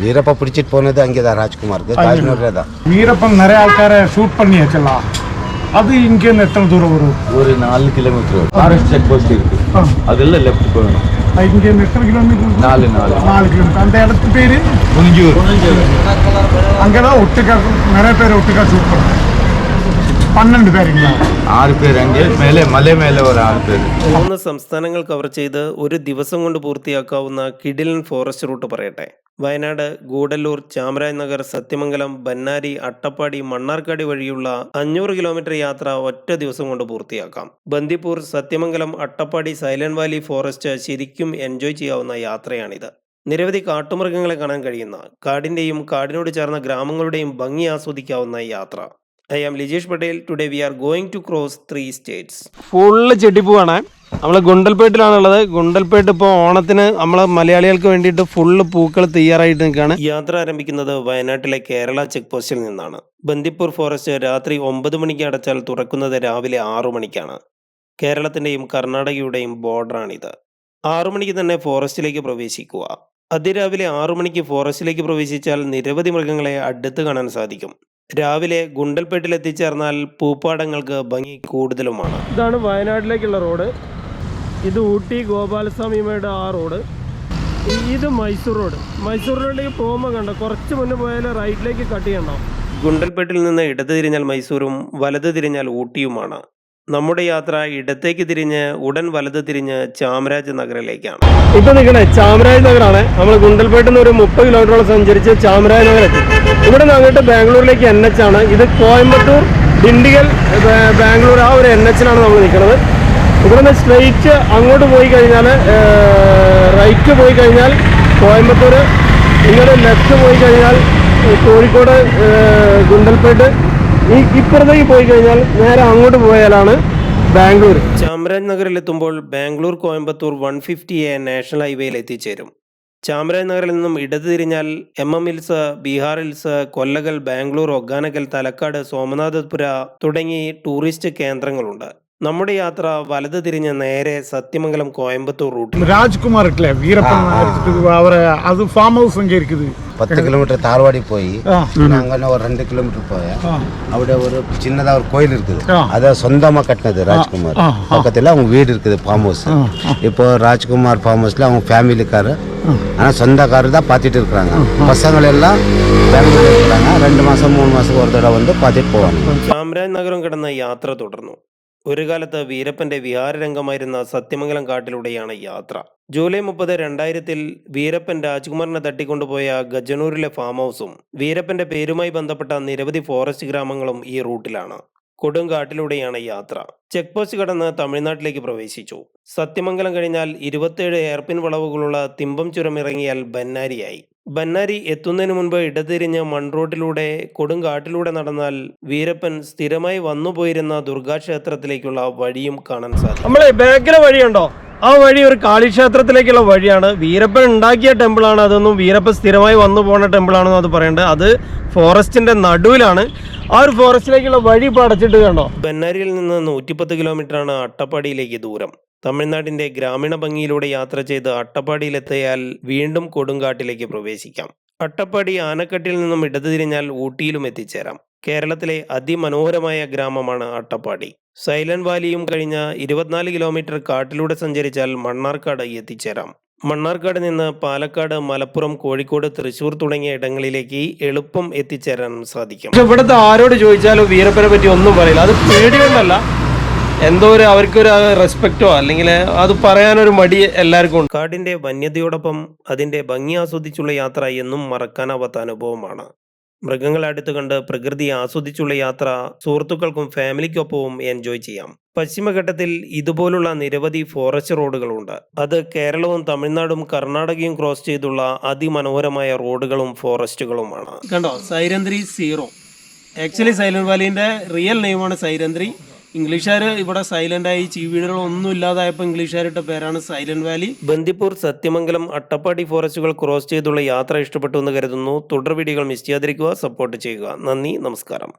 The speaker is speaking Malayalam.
வீரப்பா பிடிச்சிட்டு போனது அங்கே தான் ராஜ்குமாருக்கு காஷ்மீரில் தான் വീരപ്പൻ നിറയെ ആൾക്കാരെ ഷൂട്ട് പണിയാച്ചല്ല അത് ഇങ്ങനെ എത്ര ദൂരം വരും ஒரு நாலு கிலோமீட்டர் ஃபாரஸ்ட் செக் போஸ்ட் இருக்கு ആ. அதெல்லாம் லெஃப்ட் போகணும் ഇങ്ങനെ എത്ര കിലോമീറ്റർ நாலு நாலு നാല് കിലോമീറ്റർ அந்த இடத்து பேரு புனிஞ்சூர் அங்கதான் ஒட்டுக்கா நிறைய பேர் ஒட்டுக்கா ஷூட் பண்ணுறாங்க பன்னெண்டு பேருங்களா ஆறு பேர் அங்கே மேலே மலை மேலே ஒரு ஆறு பேர் മൂന്ന് സംസ്ഥാനങ്ങൾ കവർ ചെയ്ത് ഒരു ദിവസം കൊണ്ട് പൂർത്തിയാക്കാവുന്ന കിഡിലൻ ഫോറസ്റ്റ് റൂട്ട് പറയട്ടെ വയനാട് ഗൂഡല്ലൂർ ചാമരാജനഗർ സത്യമംഗലം ബന്നാരി അട്ടപ്പാടി മണ്ണാർക്കാടി വഴിയുള്ള അഞ്ഞൂറ് കിലോമീറ്റർ യാത്ര ഒറ്റ ദിവസം കൊണ്ട് പൂർത്തിയാക്കാം. Bandipur Sathyamangalam Attappadi Silent Valley forest ശരിക്കും എൻജോയ് ചെയ്യാവുന്ന യാത്രയാണിത്. നിരവധി കാട്ടുമൃഗങ്ങളെ കാണാൻ കഴിയുന്ന കാടിന്റെയും കാടിനോട് ചേർന്ന ഗ്രാമങ്ങളുടെയും ഭംഗി ആസ്വദിക്കാവുന്ന യാത്ര. I am Lijesh Patel. Today we are going to cross three states full ചെടിപ്പൂവാണ് നമ്മൾ ഗുണ്ടൽപേട്ടിലാണുള്ളത്. ഗുണ്ടൽപേട്ട് ഇപ്പോൾ ഓണത്തിന് നമ്മൾ മലയാളികൾക്ക് വേണ്ടിയിട്ട് ഫുള്ള് പൂക്കൾ തയ്യാറായിട്ട് നിൽക്കുകയാണ് യാത്ര ആരംഭിക്കുന്നത് വയനാട്ടിലെ കേരള ചെക്ക് പോസ്റ്റിൽ നിന്നാണ്. ബന്ദിപ്പൂർ ഫോറസ്റ്റ് രാത്രി ഒമ്പത് മണിക്ക് അടച്ചാൽ തുറക്കുന്നത് രാവിലെ ആറു മണിക്കാണ്. കേരളത്തിന്റെയും കർണാടകയുടെയും ബോർഡറാണിത് ആറു മണിക്ക് തന്നെ ഫോറസ്റ്റിലേക്ക് പ്രവേശിക്കുക. അതിരാവിലെ ആറു മണിക്ക് ഫോറസ്റ്റിലേക്ക് പ്രവേശിച്ചാൽ നിരവധി മൃഗങ്ങളെ അടുത്ത് കാണാൻ സാധിക്കും. രാവിലെ ഗുണ്ടൽപേട്ടിൽ എത്തിച്ചേർന്നാൽ പൂപ്പാടങ്ങൾക്ക് ഭംഗി കൂടുതലുമാണ്. ഇതാണ് വയനാട്ടിലേക്കുള്ള റോഡ്. ഇത് ഊട്ടി ഗോപാലസ്വാമിയുടെ ആ റോഡ്. ഇത് മൈസൂർ റോഡ്. മൈസൂർ റോഡിലേക്ക് പോകുമ്പോൾ കണ്ടോ കുറച്ച് മുന്നേ പോയാൽ റൈറ്റിലേക്ക് കട്ട് ചെയ്യണ്ടോ ഗുണ്ടൽപേട്ടിൽ നിന്ന് ഇടത് തിരിഞ്ഞാൽ മൈസൂരും വലത് തിരിഞ്ഞാൽ ഊട്ടിയുമാണ്. നമ്മുടെ യാത്ര ഇടത്തേക്ക് തിരിഞ്ഞ് ഉടൻ വലത് തിരിഞ്ഞ് ചാമരാജ് നഗറിലേക്കാണ്. ഇപ്പൊ നിൽക്കണേ ചാമരാജ് നഗറാണ്. നമ്മൾ ഗുണ്ടൽപേട്ടിൽ നിന്ന് ഒരു മുപ്പത് കിലോമീറ്ററോളം സഞ്ചരിച്ച് ചാമരാജ് നഗർ എത്തി ഇവിടെ നിന്ന് അങ്ങോട്ട് ബാംഗ്ലൂരിലേക്ക് എൻ എച്ച് ആണ്. ഇത് കോയമ്പത്തൂർ ഡിണ്ടിഗൽ ബാംഗ്ലൂർ ആ ഒരു എൻ എച്ചിലാണ് നമ്മൾ നിൽക്കുന്നത് ഇവിടെ നിന്ന് സ്ട്രെയിറ്റ് അങ്ങോട്ട് പോയി കഴിഞ്ഞാൽ റൈറ്റ് പോയി കഴിഞ്ഞാൽ കോയമ്പത്തൂർ ഇങ്ങോട്ട് ലെഫ്റ്റ് പോയി കഴിഞ്ഞാൽ കോഴിക്കോട് ഗുണ്ടൽപേട്ട് ഈ ഇപ്പുറത്തേക്ക് പോയി കഴിഞ്ഞാൽ നേരെ അങ്ങോട്ട് പോയാലാണ് Bangalore. Chamaraj നഗറിലെത്തുമ്പോൾ Bangalore Coimbatore one fifty A national ഹൈവേയിൽ എത്തിച്ചേരും. ചാമരാജ് നഗറിൽ നിന്നും ഇടത് തിരിഞ്ഞാൽ M M Hills B R Hills Kollegal Bangalore Hogenakkal Talakad Somanathapura തുടങ്ങി ടൂറിസ്റ്റ് കേന്ദ്രങ്ങളുണ്ട്. നമ്മുടെ യാത്ര വലത് തിരിഞ്ഞ് നേരെ സത്യമംഗലം കോയമ്പത്തൂർ റൂട്ടിൽ ராஜ்குமார் இருக்குல்ல வீரப்பன் எடுத்துட்டு அவரை அது ஃபார்ம் ஹவுஸ் அங்கே இருக்குது பத்து கிலோமீட்டர் தார்வாடி போய் ஆ. அங்கே ஒரு ரெண்டு கிலோமீட்டர் போய் ஆ. അവിടെ ஒரு சின்னதாக ஒரு கோயில் இருக்குது ஆ. அதை சொந்தமாக கட்டினது ராஜ்குமார் ஆ. பக்கத்தில் அவங்க வீடு இருக்குது ஃபார்ம் ஹவுஸ் இப்போ ராஜ்குமார் ஃபார்ம் ஹவுஸில் அவங்க ஃபேமிலிக்காரு ஆனால் சொந்தக்காரர் தான் பார்த்துட்டு இருக்கிறாங்க பசங்கள் எல்லாம் பெங்களூர் இருக்கிறாங்க ரெண்டு மாதம் மூணு மாதத்துக்கு ஒரு தடவை வந்து பார்த்துட்டு போவாங்க ചാമരാജ് നഗരം കടന്ന യാത്ര തുടർന്നു ഒരു കാലത്ത് വീരപ്പന്റെ വിഹാരരംഗമായിരുന്ന സത്യമംഗലം കാട്ടിലൂടെയാണ് യാത്ര. ജൂലൈ മുപ്പത് രണ്ടായിരത്തിൽ വീരപ്പൻ രാജ്കുമാറിനെ തട്ടിക്കൊണ്ടുപോയ ഗജനൂരിലെ ഫാം ഹൗസും വീരപ്പന്റെ പേരുമായി ബന്ധപ്പെട്ട നിരവധി ഫോറസ്റ്റ് ഗ്രാമങ്ങളും ഈ റൂട്ടിലാണ് കൊടുങ്കാട്ടിലൂടെയാണ് യാത്ര. ചെക്ക് പോസ്റ്റ് കടന്ന് തമിഴ്നാട്ടിലേക്ക് പ്രവേശിച്ചു. സത്യമംഗലം കഴിഞ്ഞാൽ ഇരുപത്തേഴ് എയർപിൻ വളവുകളുള്ള തിമ്പം ചുരം ഇറങ്ങിയാൽ ബന്നാരിയായി. ബന്നാരി എത്തുന്നതിന് മുൻപ് ഇടതിരിഞ്ഞ് മൺറോഡിലൂടെ കൊടുങ്കാട്ടിലൂടെ നടന്നാൽ വീരപ്പൻ സ്ഥിരമായി വന്നുപോയിരുന്ന ദുർഗാക്ഷേത്രത്തിലേക്കുള്ള വഴിയും കാണാൻ സാധിക്കും. നമ്മളെ ബാക്കിലെ വഴിയുണ്ടോ? ആ വഴി ഒരു കാളിക്ഷേത്രത്തിലേക്കുള്ള വഴിയാണ്. വീരപ്പൻ ഉണ്ടാക്കിയ ടെമ്പിളാണ് അതൊന്നും. വീരപ്പൻ സ്ഥിരമായി വന്നു പോകുന്ന ടെമ്പിളാണെന്ന് അത് പറയേണ്ടത് അത് ഫോറസ്റ്റിന്റെ നടുവിലാണ്. ആ ഒരു ഫോറസ്റ്റിലേക്കുള്ള വഴി പടച്ചിട്ട് കണ്ടോ? ബന്നാരിയിൽ നിന്ന് നൂറ്റിപ്പത്ത് കിലോമീറ്ററാണ് അട്ടപ്പാടിയിലേക്ക് ദൂരം. തമിഴ്നാടിന്റെ ഗ്രാമീണ ഭംഗിയിലൂടെ യാത്ര ചെയ്ത് അട്ടപ്പാടിയിലെത്തിയാൽ വീണ്ടും കൊടുങ്കാട്ടിലേക്ക് പ്രവേശിക്കാം. അട്ടപ്പാടി ആനക്കട്ടിൽ നിന്നും ഇടതു തിരിഞ്ഞാൽ ഊട്ടിയിലും എത്തിച്ചേരാം. കേരളത്തിലെ അതിമനോഹരമായ ഗ്രാമമാണ് അട്ടപ്പാടി. സൈലന്റ് വാലിയും കഴിഞ്ഞ ഇരുപത്തിനാല് കിലോമീറ്റർ കാട്ടിലൂടെ സഞ്ചരിച്ചാൽ മണ്ണാർക്കാട് എത്തിച്ചേരാം. മണ്ണാർക്കാട് നിന്ന് പാലക്കാട് മലപ്പുറം കോഴിക്കോട് തൃശൂർ തുടങ്ങിയ ഇടങ്ങളിലേക്ക് എളുപ്പം എത്തിച്ചേരാൻ സാധിക്കും. ഇവിടുത്തെ ആരോട് ചോദിച്ചാലും വീരപ്പനെ പറ്റി ഒന്നും പറയില്ല. അത് പേടി കൊണ്ടല്ല എന്തോ ഒരു അവർക്കൊരു റെസ്പെക്റ്റോ അല്ലെങ്കിൽ അത് പറയാനൊരു മടി എല്ലാവർക്കും ഉണ്ട്. കാടിന്റെ വന്യതയോടൊപ്പം അതിന്റെ ഭംഗി ആസ്വദിച്ചുള്ള യാത്ര എന്നും മറക്കാനാവാത്ത അനുഭവമാണ്. മൃഗങ്ങളെ അടുത്ത് കണ്ട് പ്രകൃതി ആസ്വദിച്ചുള്ള യാത്ര സുഹൃത്തുക്കൾക്കും ഫാമിലിക്കൊപ്പവും എൻജോയ് ചെയ്യാം. പശ്ചിമഘട്ടത്തിൽ ഇതുപോലുള്ള നിരവധി ഫോറസ്റ്റ് റോഡുകളുണ്ട് അത് കേരളവും തമിഴ്നാടും കർണാടകയും ക്രോസ് ചെയ്തുള്ള അതിമനോഹരമായ റോഡുകളും ഫോറസ്റ്റുകളുമാണ് കണ്ടോ? സൈരന്ത്രി സീറോ ആക്ച്വലി സൈലന്റ് വാലിന്റെ റിയൽ നെയിമാണ് സൈരന്ത്രി. ഇംഗ്ലീഷുകാർ ഇവിടെ സൈലന്റ് ആയി ചീവീടുകളൊന്നും ഇല്ലാതായപ്പോൾ ഇംഗ്ലീഷുകാരിട്ട പേരാണ് സൈലന്റ് വാലി ബന്ദിപ്പൂർ സത്യമംഗലം അട്ടപ്പാടി ഫോറസ്റ്റുകൾ ക്രോസ് ചെയ്തുള്ള യാത്ര ഇഷ്ടപ്പെട്ടു എന്ന് കരുതുന്നു. തുടർ വീഡിയോകൾ മിസ് ചെയ്യാതിരിക്കുക സപ്പോർട്ട് ചെയ്യുക. നന്ദി നമസ്കാരം.